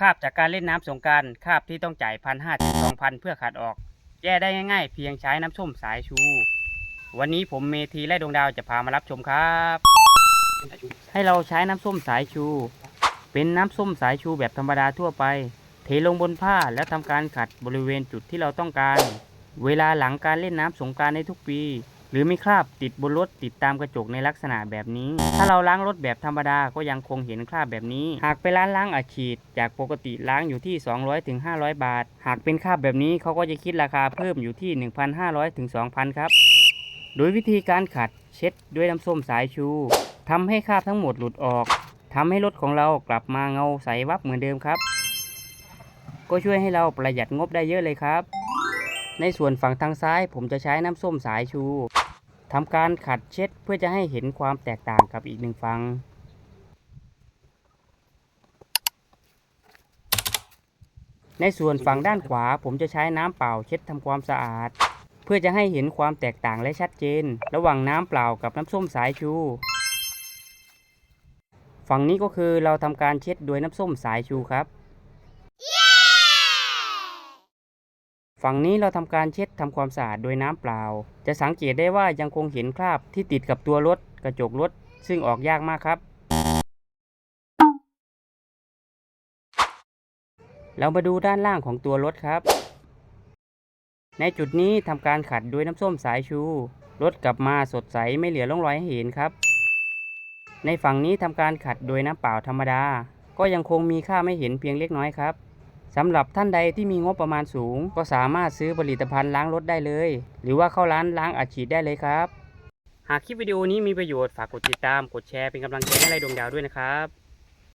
คาบจากการเล่นน้ำสงการคาบที่ต้องจ่ายพันห้าถึงสองพันเพื่อขัดออก แก้ได้ง่ายๆ เพียงใช้น้ำส้มสายชู วันนี้ผมเมทีและดวงดาวจะพามารับชมครับ ให้เราใช้น้ำส้มสายชู เป็นน้ำส้มสายชูแบบธรรมดาทั่วไป เทลงบนผ้าแล้วทำการขัดบริเวณจุดที่เราต้องการ เวลาหลังการเล่นน้ำสงการในทุกปี หรือมีคราบติดบนรถติดตามกระจกในลักษณะแบบนี้ ถ้าเราล้างรถแบบธรรมดาก็ยังคงเห็นคราบแบบนี้ หากไปร้านล้างอาฉีด จากปกติล้างอยู่ที่200ถึง500 บาท หากเป็นคราบแบบนี้เขาก็จะคิดราคาเพิ่มอยู่ที่ 1,500ถึง2,000 ครับ โดยวิธีการขัดเช็ดด้วยน้ำส้มสายชูทำให้คราบทั้งหมดหลุดออกทำให้รถของเรากลับมาเงาใสวับเหมือนเดิมครับ ก็ช่วยให้เราประหยัดงบได้เยอะเลยครับ ในส่วนฝั่งทางซ้ายผมจะใช้น้ำส้มสายชูทำการขัดเช็ดเพื่อจะให้เห็นความแตกต่างกับอีกหนึ่งฝั่งในส่วนฝั่งด้านขวาผมจะใช้น้ำเปล่าเช็ดทำความสะอาด เพื่อจะให้เห็นความแตกต่างและชัดเจน ระหว่างน้ำเปล่ากับน้ำส้มสายชู ฝั่งนี้ก็คือเราทำการเช็ดโดยน้ำส้มสายชูครับ ฝั่งนี้เราทำการเช็ดทำความสะอาดโดยน้ำเปล่า จะสังเกตได้ว่ายังคงเห็นคราบที่ติดกับตัวรถกระจกรถ ซึ่งออกยากมากครับ เรามาดูด้านล่างของตัวรถครับ ในจุดนี้ทำการขัดด้วยน้ำส้มสายชู รถกลับมาสดใสไม่เหลือร่องรอยให้เห็นครับ ในฝั่งนี้ทำการขัดโดยน้ำเปล่าธรรมดา ก็ยังคงมีค่าไม่เห็นเพียงเล็กน้อยครับ สำหรับท่านใดที่มีงบประมาณสูง ก็สามารถซื้อผลิตภัณฑ์ล้างรถได้เลย หรือว่าเข้าร้านล้างอัดฉีดได้เลยครับ หากคลิปวิดีโอนี้มีประโยชน์ฝากกดติดตามกดแชร์เป็นกำลังใจให้ไรดวงดาวด้วยนะครับ